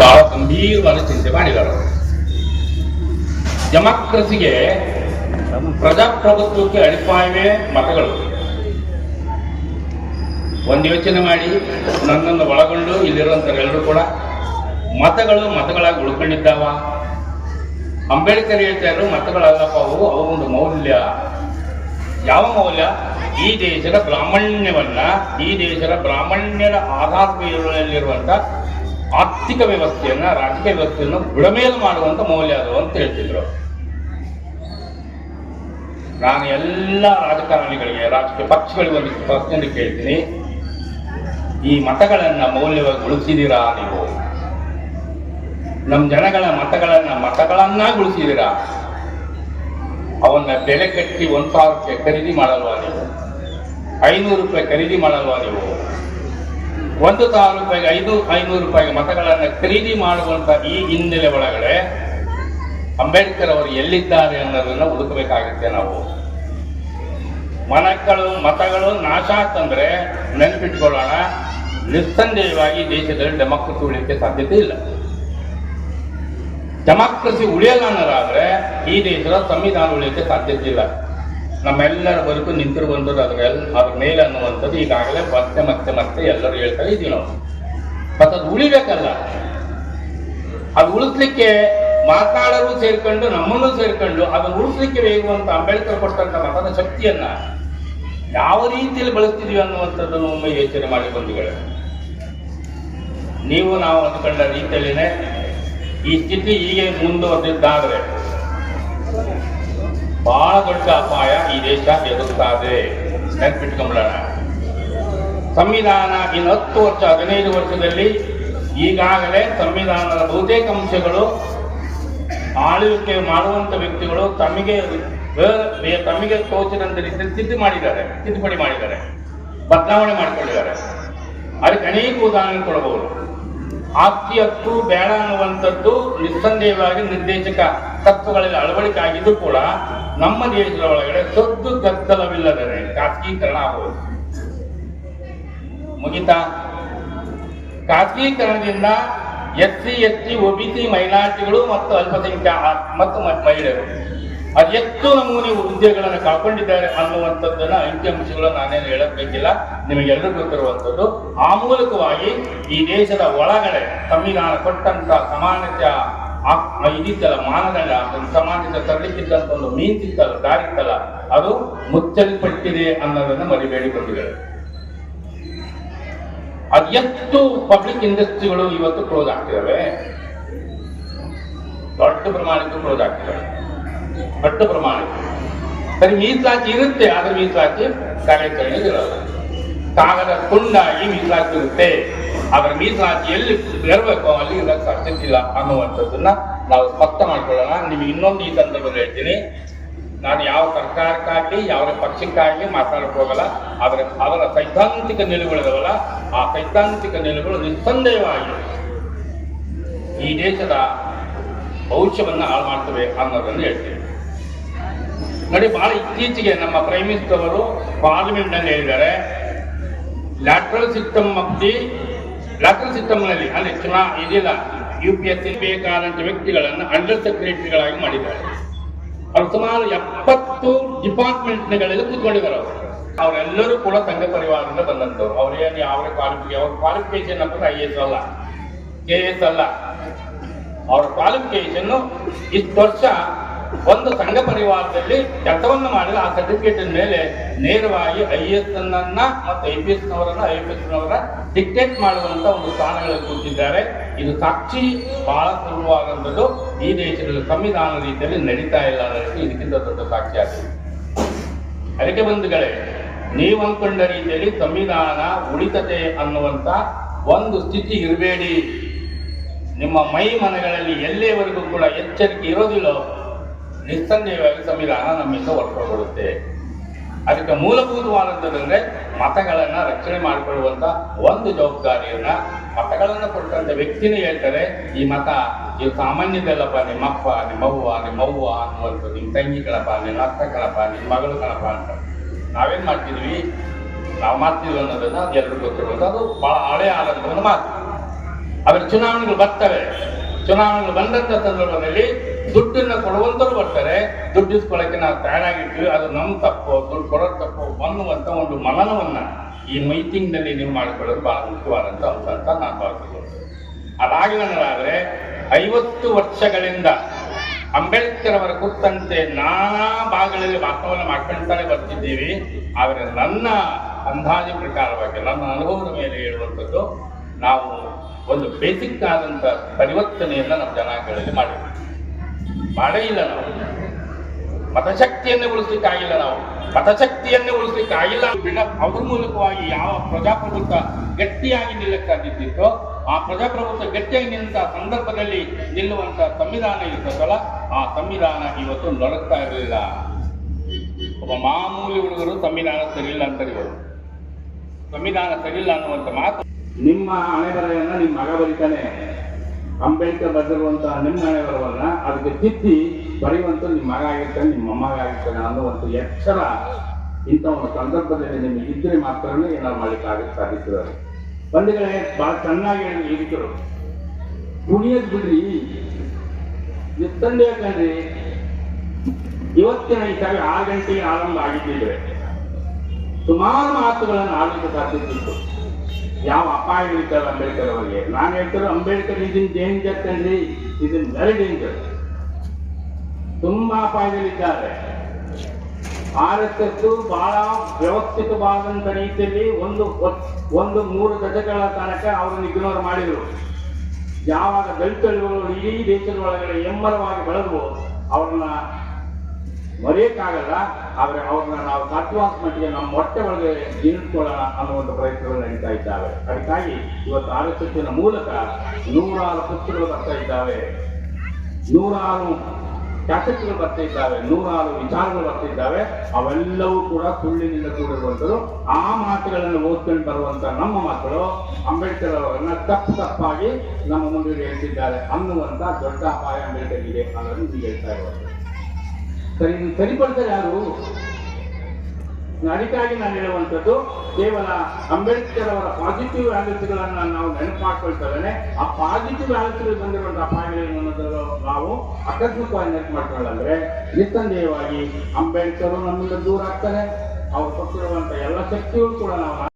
ಬಹಳ ಗಂಭೀರವಾದ ಚಿಂತೆ ಮಾಡಿದ್ದಾರೆ. ಡೆಮಾಕ್ರಸಿಗೆ ಪ್ರಜಾಪ್ರಭುತ್ವಕ್ಕೆ ಅಡಿಪಾಯವೇ ಮತಗಳು. ಒಂದು ಯೋಚನೆ ಮಾಡಿ, ನನ್ನನ್ನು ಒಳಗೊಂಡು ಇಲ್ಲಿರುವಂಥವರೆಲ್ಲರೂ ಕೂಡ ಮತಗಳು ಮತಗಳಾಗಿ ಉಳ್ಕೊಂಡಿದ್ದಾವ. ಅಂಬೇಡ್ಕರ್ ಹೇಳ್ತಾ ಇದ್ರು, ಮತಗಳಲ್ಲಪ್ಪ, ಅವು ಅವೊಂದು ಮೌಲ್ಯ. ಯಾವ ಮೌಲ್ಯ? ಈ ದೇಶದ ಬ್ರಾಹ್ಮಣ್ಯವನ್ನ, ಈ ದೇಶದ ಬ್ರಾಹ್ಮಣ್ಯದ ಆಧಾರದಲ್ಲಿರುವಂತ ಆರ್ಥಿಕ ವ್ಯವಸ್ಥೆಯನ್ನ, ರಾಜಕೀಯ ವ್ಯವಸ್ಥೆಯನ್ನು ಬುಡಮೇಲು ಮಾಡುವಂತ ಮೌಲ್ಯ ಅದು ಅಂತ ಹೇಳ್ತಿದ್ರು. ನಾನು ಎಲ್ಲ ರಾಜಕಾರಣಿಗಳಿಗೆ, ರಾಜಕೀಯ ಪಕ್ಷಗಳಿಗೆ ಒಂದು ಪ್ರಶ್ನೆ ಕೇಳ್ತೀನಿ. ಈ ಮತಗಳನ್ನ ಮೌಲ್ಯವಾಗಿ ಉಳಿಸಿದೀರಾ ನೀವು? ನಮ್ಮ ಜನಗಳ ಮತಗಳನ್ನ ಮತಗಳನ್ನ ಉಳಿಸಿದೀರಾ? ಅವನ್ನ ಬೆಲೆ ಕಟ್ಟಿ ಒಂದು ಸಾವಿರ ರೂಪಾಯಿ ಖರೀದಿ ಮಾಡಲ್ವಾ ನೀವು? ಐನೂರು ರೂಪಾಯಿ ಖರೀದಿ ಮಾಡಲ್ವಾ ನೀವು? ಒಂದು ಸಾವಿರ ರೂಪಾಯಿಗೆ ಐದು, ಐನೂರು ರೂಪಾಯಿಗೆ ಮತಗಳನ್ನು ಖರೀದಿ ಮಾಡುವಂತ ಈ ಹಿನ್ನೆಲೆ ಒಳಗಡೆ ಅಂಬೇಡ್ಕರ್ ಅವರು ಎಲ್ಲಿದ್ದಾರೆ ಅನ್ನೋದನ್ನ ಹುಡುಕಬೇಕಾಗುತ್ತೆ ನಾವು. ಮನಗಳು ಮತಗಳು ನಾಶ ಅಂತಂದ್ರೆ ನೆನ್ಪಿಟ್ಕೊಳ್ಳೋಣ. ನಿಸ್ಸಂದೇಹವಾಗಿ ದೇಶದಲ್ಲಿ ಡೆಮಾಕ್ರಸಿ ಉಳಿಯಕ್ಕೆ ಸಾಧ್ಯತೆ ಇಲ್ಲ. ಡೆಮಾಕ್ರಸಿ ಉಳಿಯಲ್ಲ ಅನ್ನೋದಾದ್ರೆ ಈ ದೇಶದ ಸಂವಿಧಾನ ಉಳಿಯಕ್ಕೆ ಸಾಧ್ಯತೆ ಇಲ್ಲ. ನಮ್ಮೆಲ್ಲರ ಬದುಕು ನಿಂತಿರುವಂಥದ್ದು, ಅದ್ರ ಎಲ್ ಅದ್ರ ಮೇಲೆ ಅನ್ನುವಂಥದ್ದು ಈಗಾಗಲೇ ಮತ್ತೆ ಮತ್ತೆ ಮತ್ತೆ ಎಲ್ಲರೂ ಹೇಳ್ತಾ ಇದೀವಿ ನಾವು. ಮತ್ತೆ ಅದು ಉಳಿಬೇಕಲ್ಲ. ಅದು ಉಳಿಸ್ಲಿಕ್ಕೆ ಮಾತಾಡರು ಸೇರ್ಕೊಂಡು, ನಮ್ಮನ್ನು ಸೇರ್ಕೊಂಡು, ಅದನ್ನು ಉಳಿಸ್ಲಿಕ್ಕೆ ಬೇಕುವಂತ ಅಂಬೇಡ್ಕರ್ ಕೊಟ್ಟಂತ ಮತದ ಶಕ್ತಿಯನ್ನ ಯಾವ ರೀತಿಯಲ್ಲಿ ಬಳಸ್ತಿದೀವಿ ಅನ್ನುವಂಥದ್ದನ್ನು ಒಮ್ಮೆ ಯೋಚನೆ ಮಾಡಿ ಬಂಧುಗಳೇ. ನೀವು ನಾವು ಅಂದ್ಕೊಂಡ ರೀತಿಯಲ್ಲಿನೇ ಈ ಸ್ಥಿತಿ ಹೀಗೆ ಮುಂದುವರೆದಿದ್ದಾದ್ರೆ ಬಹಳ ದೊಡ್ಡ ಅಪಾಯ ಈ ದೇಶ ಎದುರುತ್ತದೆ ನೆನ್ಪಿಟ್ಕೊಂಬಿಡೋಣ ಸಂವಿಧಾನ ಇನ್ನು ಹತ್ತು ವರ್ಷ, ಹದಿನೈದು ವರ್ಷದಲ್ಲಿ ಈಗಾಗಲೇ ಸಂವಿಧಾನದ ಬಹುತೇಕ ಅಂಶಗಳು ಆಳ್ವಿಕೆ ಮಾಡುವಂತ ವ್ಯಕ್ತಿಗಳು ತಮಗೆ ತಮಗೆ ತೋಚಿನಂತ ರೀತಿಯಲ್ಲಿ ತಿದ್ದಿ ಮಾಡಿದ್ದಾರೆ, ತಿದ್ದುಪಡಿ ಮಾಡಿದ್ದಾರೆ, ಬದಲಾವಣೆ ಮಾಡಿಕೊಂಡಿದ್ದಾರೆ. ಅದಕ್ಕೆ ಅನೇಕ ಉದಾಹರಣೆ ಕೊಡಬಹುದು ಆಸ್ತಿ ಹಕ್ಕು ಬೇಡ ಅನ್ನುವಂಥದ್ದು ನಿಸ್ಸಂದೇಹವಾಗಿ ನಿರ್ದೇಶಕ ತತ್ವಗಳಲ್ಲಿ ಅಳವಡಿಕೆ ಆಗಿದ್ದು ಕೂಡ ನಮ್ಮ ದೇಶದ ಒಳಗಡೆ ಸದ್ದು ಗದ್ದಲವಿಲ್ಲದೆ ಖಾಸಗೀಕರಣ ಆಗುವುದು ಮುಗಿತಾ? ಖಾಸಗೀಕರಣದಿಂದ S C S T OBC ಮೈನಾರಿಟಿಗಳು ಮತ್ತು ಅಲ್ಪಸಂಖ್ಯಾ ಮತ್ತು ಮಹಿಳೆಯರು. ಅದು ಎಷ್ಟು ನಮೂನೆ ಹುದ್ದೆಗಳನ್ನು ಕಳ್ಕೊಂಡಿದ್ದಾರೆ ಅನ್ನುವಂಥದ್ದನ್ನ ಅಂಕಿಅಂಶಗಳು ನಾನೇನು ಹೇಳಬೇಕಿಲ್ಲ ನಿಮಗೆಲ್ಲರಿಗೂ ಗೊತ್ತಿರುವಂಥದ್ದು, ಆ ಮೂಲಕವಾಗಿ ಈ ದೇಶದ ಒಳಗಡೆ ಸಂವಿಧಾನ ಕೊಟ್ಟಂತ ಸಮಾನತೆಯ ಇದಿದ್ದಲ್ಲ ಮಾನದಂಡ ಸಮಾಜದ ತರಲಿಕ್ಕಿದ್ದಂತ ಒಂದು ಮೀನ್ಸಿತ್ತಲ್ಲ ದಾರಿತ್ತಲ್ಲ ಅದು ಮುಚ್ಚಲ್ಪಟ್ಟಿದೆ ಅನ್ನೋದನ್ನ ಮರಿ ಅದು ಎಷ್ಟು ಪಬ್ಲಿಕ್ ಇಂಡಸ್ಟ್ರಿಗಳು ಇವತ್ತು ಕ್ಲೋಸ್ ಆಗ್ತಿದ್ದಾವೆ ದೊಡ್ಡ ಪ್ರಮಾಣಕ್ಕೆ ಕ್ಲೋಸ್ ಆಗ್ತಿದಾವೆ. ದೊಡ್ಡ ಪ್ರಮಾಣ. ಸರಿ, ಮೀಸಲಾತಿ ಇರುತ್ತೆ, ಆದ್ರೆ ಮೀಸಲಾತಿ ಕಾರ್ಯಾಚರಣೆ ಇರಲ್ಲ ಕಾಗದ ತುಂಡಾಗಿ ಮೀಸಲಾತಿ ಇರುತ್ತೆ. ಆದ್ರೆ ಮೀಸಲಾತಿ ಎಲ್ಲಿ ಇರಬೇಕು ಅಲ್ಲಿ ಇರಕ್ಕೆ ಸಾಧ್ಯತೆ ಇಲ್ಲ ಅನ್ನುವಂಥದ್ದನ್ನ ನಾವು ಸ್ಪಷ್ಟ ಮಾಡ್ಕೊಳ್ಳೋಣ. ನಿಮಗೆ ಇನ್ನೊಂದು ಈ ಸಂದರ್ಭದಲ್ಲಿ ಹೇಳ್ತೀನಿ. ನಾನು ಯಾವ ಸರ್ಕಾರಕ್ಕಾಗಲಿ, ಯಾವ ಪಕ್ಷಕ್ಕಾಗಲಿ ಮಾತಾಡಕ್ಕೆ ಹೋಗಲ್ಲ ಅದರ ಅದರ ಸೈದ್ಧಾಂತಿಕ ನಿಲುಗಳಿದವಲ್ಲ ಆ ಸೈದ್ಧಾಂತಿಕ ನಿಲುಗಳು ನಿಸ್ಸಂದೇಹವಾಗಿ ಈ ದೇಶದ ಭವಿಷ್ಯವನ್ನ ಹಾಳು ಮಾಡ್ತವೆ ಅನ್ನೋದನ್ನು ಹೇಳ್ತೀನಿ. ನೋಡಿ, ಬಹಳ ಇತ್ತೀಚೆಗೆ ನಮ್ಮ ಪ್ರೈಮ್ ಮಿನಿಸ್ಟರ್ ಅವರು ಪಾರ್ಲಿಮೆಂಟ್ನಲ್ಲಿ ಹೇಳಿದ್ದಾರೆ ಲ್ಯಾಟ್ರಲ್ ಸಿಸ್ಟಮ್ ಮಕ್ಕಿ ಲ್ಯಾಟ್ರಲ್ ಸಿಸ್ಟಮ್ನಲ್ಲಿ, ಅಲ್ಲಿ ಚುನಾ ಇದಿಲ್ಲ ಯು ಪಿ ಎಸ್ ಬೇಕಾದಂತ ವ್ಯಕ್ತಿಗಳನ್ನು ಅಂಡರ್ ಸೆಕ್ರೆಟರಿಗಳಾಗಿ ಮಾಡಿದ್ದಾರೆ. ಅವರು ಸುಮಾರು ಎಪ್ಪತ್ತು ಡಿಪಾರ್ಟ್ಮೆಂಟ್ಗಳಲ್ಲಿ ಕೂತ್ಕೊಂಡಿದ್ದಾರೆ ಅವರು. ಅವರೆಲ್ಲರೂ ಕೂಡ ಸಂಘ ಪರಿವಾರದಿಂದ ಬಂದಂತವ್ರು ಅವ್ರೇನು ಯಾವ ಕ್ವಾಲಿಫಿಕೇ ಅವ್ರ ಕ್ವಾಲಿಫಿಕೇಶನ್ ಅಂತ ಐ ಎಸ್ ಅಲ್ಲ ಕೆ ಎಸ್ ಅಲ್ಲ. ಅವ್ರ ಕ್ವಾಲಿಫಿಕೇಶನ್ ಇಷ್ಟು ವರ್ಷ ಒಂದು ಸಂಘ ಪರಿವಾರದಲ್ಲಿ ಕೆಲಸವನ್ನು ಮಾಡಿದ ಆ ಸರ್ಟಿಫಿಕೇಟ್ ಮೇಲೆ ನೇರವಾಗಿ ಐ ಎಸ್ ಅನ್ನ ಮತ್ತು ಐ ಪಿ ಎಸ್ ನವರನ್ನ, ಐ ಪಿ ಎಸ್ ನವರ ಡಿಕ್ಟೇಟ್ ಮಾಡುವಂತ ಒಂದು ಸ್ಥಾನಗಳಲ್ಲಿ ಕೂತಿದ್ದಾರೆ. ಇದು ಸಾಕ್ಷಿ ಬಹಳ ಸುಲಭವಾದಂಥದ್ದು. ಈ ದೇಶದಲ್ಲಿ ಸಂವಿಧಾನ ರೀತಿಯಲ್ಲಿ ನಡೀತಾ ಇಲ್ಲ ಅನ್ನೋದಕ್ಕೆ ಇದಕ್ಕಿಂತ ದೊಡ್ಡ ಸಾಕ್ಷಿ ಆಗಿದೆ. ಅದಕ್ಕೆ ಬಂಧುಗಳೇ, ನೀವು ಅಂದ್ಕೊಂಡ ರೀತಿಯಲ್ಲಿ ಸಂವಿಧಾನ ಉಳಿತತೆ ಅನ್ನುವಂತ ಒಂದು ಸ್ಥಿತಿ ಇರಬೇಡಿ. ನಿಮ್ಮ ಮೈ ಮನೆಗಳಲ್ಲಿ ಎಲ್ಲಿಯವರೆಗೂ ಕೂಡ ಎಚ್ಚರಿಕೆ ಇರೋದಿಲ್ಲೋ ನಿಸ್ಸಂದೇಹವಾಗಿ ಸಂವಿಧಾನ ನಮ್ಮಿಂದ ಹೊರಟೋಗ್ಬಿಡುತ್ತೆ ಅದಕ್ಕೆ ಮೂಲಭೂತವಾದಂಥದ್ದಂದ್ರೆ ಮತಗಳನ್ನು ರಕ್ಷಣೆ ಮಾಡಿಕೊಳ್ಳುವಂಥ ಒಂದು ಜವಾಬ್ದಾರಿಯನ್ನ ಮತಗಳನ್ನು ಕೊಟ್ಟಂಥ ವ್ಯಕ್ತಿನೇ ಹೇಳ್ತಾರೆ, ಈ ಮತ, ಇದು ಸಾಮಾನ್ಯದಲ್ಲಪ್ಪ, ನಿಮ್ಮಪ್ಪ, ನಿಮ್ಮವ್ವ ನಿಮ್ಮವ್ವ ಅನ್ನುವಂಥದ್ದು ನಿಮ್ಮ ತಂಗಿ ಕಣಪ್ಪ ನಿನ್ನ ಅಕ್ಕ ಕಣಪ್ಪ ಮಗಳು ಕಣಪ್ಪ ಅಂತ. ನಾವೇನು ಮಾಡ್ತಿದ್ವಿ? ನಾವು ಮಾಡ್ತೀವಿ ಅನ್ನೋದನ್ನ ಎಲ್ರಿಗೂ ಗೊತ್ತಿರುವಂತ ಅದು ಬಹಳ ಹಳೆ ಆದಂಥ ಮಾತು. ಅವರ ಚುನಾವಣೆಗಳು ಬರ್ತವೆ. ಚುನಾವಣೆಗಳು ಬಂದಂತ ಸಂದರ್ಭದಲ್ಲಿ ದುಡ್ಡನ್ನ ಕೊಡುವಂತರು ಬರ್ತಾರೆ. ದುಡ್ಡು ಇಸ್ಕೊಳಕ್ಕೆ ನಾವು ತಯಾರಾಗಿರ್ತೀವಿ ಅದು ನಮ್ಮ ತಪ್ಪು. ದುಡ್ಡು ಕೊಡೋದು ತಪ್ಪು. ಅನ್ನುವಂತ ಒಂದು ಮನನವನ್ನ ಈ ಮೀಟಿಂಗ್ನಲ್ಲಿ ನೀವು ಮಾಡಿಕೊಳ್ಳೋದು ಬಹಳ ಮುಖ್ಯವಾದಂತ ಅಂಶ ಅಂತ ನಾನು ಭಾವಿಸಿದ್ದೇನೆ ಅದಾಗಿದ್ರೆ ಐವತ್ತು ವರ್ಷಗಳಿಂದ ಅಂಬೇಡ್ಕರ್ ಅವರ ಕುರಿತಂತೆ ನಾನಾ ಭಾಗಗಳಲ್ಲಿ ವಾಸ್ತವನ್ನು ಮಾಡ್ಕೊಳ್ತಾನೆ ಬರ್ತಿದ್ದೀವಿ. ಆದರೆ ನನ್ನ ಅಂದಾಜು ಪ್ರಕಾರವಾಗಿ, ನನ್ನ ಅನುಭವದ ಮೇಲೆ ಹೇಳುವಂಥದ್ದು, ನಾವು ಒಂದು ಬೇಸಿಕ್ ಆದಂಥ ಪರಿವರ್ತನೆಯನ್ನ ನಮ್ಮ ಜನಾಂಗಗಳಲ್ಲಿ ಮಾಡಿದ್ವಿ. ಮಾಡೇ ಇಲ್ಲ ನಾವು. ಮತಶಕ್ತಿಯನ್ನೇ ಉಳಿಸ್ಲಿಕ್ಕಾಗಿಲ್ಲ ನಾವು. ಮತಶಕ್ತಿಯನ್ನೇ ಉಳಿಸ್ಲಿಕ್ಕಾಗಿಲ್ಲ. ಬಿಡ ಅದ್ರ ಮೂಲಕವಾಗಿ ಯಾವ ಪ್ರಜಾಪ್ರಭುತ್ವ ಗಟ್ಟಿಯಾಗಿ ನಿಲ್ಲಕ್ಕಾಗಿದ್ದಿತ್ತೋ, ಆ ಪ್ರಜಾಪ್ರಭುತ್ವ ಗಟ್ಟಿಯಾಗಿ ನಿಂತ ಸಂದರ್ಭದಲ್ಲಿ ನಿಲ್ಲುವಂತ ಸಂವಿಧಾನ ಇರ್ತದಲ್ಲ, ಆ ಸಂವಿಧಾನ ಇವತ್ತು ನಡಕ್ತಾ ಇರಲಿಲ್ಲ. ಒಬ್ಬ ಮಾಮೂಲಿ ಹುಡುಗರು ಸಂವಿಧಾನ ಸರಿಯಿಲ್ಲ ಅಂತ ಇವರು ಸಂವಿಧಾನ ಸರಿಯಿಲ್ಲ ಅನ್ನುವಂತ ಮಾತು ನಿಮ್ಮ ಹಣೆ ಬರೆಯನ್ನ ನಿಮ್ಮ ಮಗ ಬರೀತಾನೆ. ಅಂಬೇಡ್ಕರ್ ಬರೆದಿರುವಂತಹ ನಿಮ್ಮ ಹಣೆ ಬರವನ್ನ ಅದಕ್ಕೆ ತಿದ್ದಿ ಬರೆಯುವಂತ ನಿಮ್ಮ ಮಗ ಆಗಿರ್ತಾನೆ, ನಿಮ್ಮ ಮೊಮ್ಮಗ ಆಗಿರ್ತಾನೆ ಅನ್ನೋ ಒಂದು ಎಚ್ಚರ ಇಂಥ ಒಂದು ಸಂದರ್ಭದಲ್ಲಿ ನಿಮಗೆ ಇದ್ರೆ ಮಾತ್ರನೇ ಏನಾದ್ರು ಮಾಡ್ಲಿಕ್ಕೆ ಆಗಕ್ಕೆ ಸಾಧಿಸಿದ್ದಾರೆ. ಬಂದಿಗಳೇ ಬಹಳ ಚೆನ್ನಾಗಿ ಹೇಳಿದ್ರು ಕುಣಿಯದ್ ಬಿಡ್ರಿ. ನಿತ್ತಂಡೆ ಯಾಕಂದ್ರೆ ಇವತ್ತಿನ ಈ ಸಭೆ ಆರು ಗಂಟೆಗೆ ಆರಂಭ ಆಗಿದ್ದಿದ್ರೆ ಸುಮಾರು ಮಾತುಗಳನ್ನು ಆಡಲಿಕ್ಕೆ ಸಾಧ್ಯತಿತ್ತು ಯಾವ ಅಪಾಯಗಳಿದ್ದಾವೆ ಅಂಬೇಡ್ಕರ್ ಅವರಿಗೆ ನಾನು ಹೇಳ್ತಾರೆ ಅಂಬೇಡ್ಕರ್ ಇದನ್ ಡೇಂಜರ್ ಕಂಡ್ರಿ ಇದನ್ ವೆರಿ ಡೇಂಜರ್ ತುಂಬಾ ಅಪಾಯದಲ್ಲಿದ್ದಾರೆ ಎಸ್ ಬಹಳ ವ್ಯವಸ್ಥಿತವಾದಂತ ರೀತಿಯಲ್ಲಿ ಒಂದು ಒಂದು ಮೂರು ದಶಕಗಳ ತನಕ ಅವರನ್ನು ಇಗ್ನೋರ್ ಮಾಡಿದ್ರು. ಯಾವಾಗ ದಲಿತರುಗಳು ಇಡೀ ದೇಶದ ಒಳಗಡೆ ಎಮ್ಮರವಾಗಿ ಬೆಳೆದವು, ಅವ್ರನ್ನ ಮರೆಯಕ್ಕಾಗಲ್ಲ. ಆದ್ರೆ ಅವ್ರನ್ನ ನಾವು ಸಾಧ್ಯವಾದ ಮಟ್ಟಿಗೆ ನಮ್ಮ ಹೊಟ್ಟೆ ಒಳಗೆ ಜೀರ್ಣಿಸ್ಕೊಳ್ಳೋಣ ಒಂದು ಪ್ರಯತ್ನಗಳು ನಡೀತಾ ಇದ್ದಾವೆ. ಅದಕ್ಕಾಗಿ ಇವತ್ತು ಆರ್ ಮೂಲಕ ನೂರಾರು ಪುಸ್ತಕಗಳು ಬರ್ತಾ ಇದ್ದಾವೆ. ನೂರಾರು ಕ್ಯಾಸೆಟ್ಗಳು ಬರ್ತಾ ಇದ್ದಾವೆ. ನೂರಾರು ವಿಚಾರಗಳು ಬರ್ತಾ ಇದ್ದಾವೆ. ಅವೆಲ್ಲವೂ ಕೂಡ ಸುಳ್ಳಿನಿಂದ ಕೂಡಿರುವಂಥದ್ದು. ಆ ಮಾತುಗಳನ್ನು ಓದ್ಕೊಂಡು ಬರುವಂತ ನಮ್ಮ ಮಕ್ಕಳು ಅಂಬೇಡ್ಕರ್ ಅವರನ್ನ ತಪ್ಪು ತಪ್ಪಾಗಿ ನಮ್ಮ ಮುಂದೆ ಹೇಳ್ತಿದ್ದಾರೆ ಅನ್ನುವಂತ ದೊಡ್ಡ ಅಪಾಯ ಅಂಬೇಡ್ಕರ್ ಇದೆ ಅನ್ನೋದು ಹೇಳ್ತಾ ಸರಿ ಸರಿಪಡಿಸಲು ಯಾರು? ಅದಕ್ಕಾಗಿ ನಾನು ಹೇಳುವಂಥದ್ದು, ಕೇವಲ ಅಂಬೇಡ್ಕರ್ ಅವರ ಪಾಸಿಟಿವ್ ವ್ಯಾಲ್ಯೂಸ್ಗಳನ್ನ ನಾವು ನೆನಪು ಮಾಡ್ಕೊಳ್ತೇವೆ ಆ ಪಾಸಿಟಿವ್ ವ್ಯಾಲ್ಯೂಸ್ ಬಂದಿರುವಂತಹ ಅನ್ನೋದು ನಾವು ಆಕಸ್ಮಿಕವಾಗಿ ನೆನಪು ಮಾಡ್ಕೊಳ್ಳಂದ್ರೆ ನಿಸ್ಸಂದೇಹವಾಗಿ ಅಂಬೇಡ್ಕರ್ ನಮ್ಮಿಂದ ದೂರ ಆಗ್ತಾರೆ ಅವ್ರು ಕೊಟ್ಟಿರುವಂತಹ ಎಲ್ಲ ಶಕ್ತಿಗಳು ಕೂಡ ನಾವು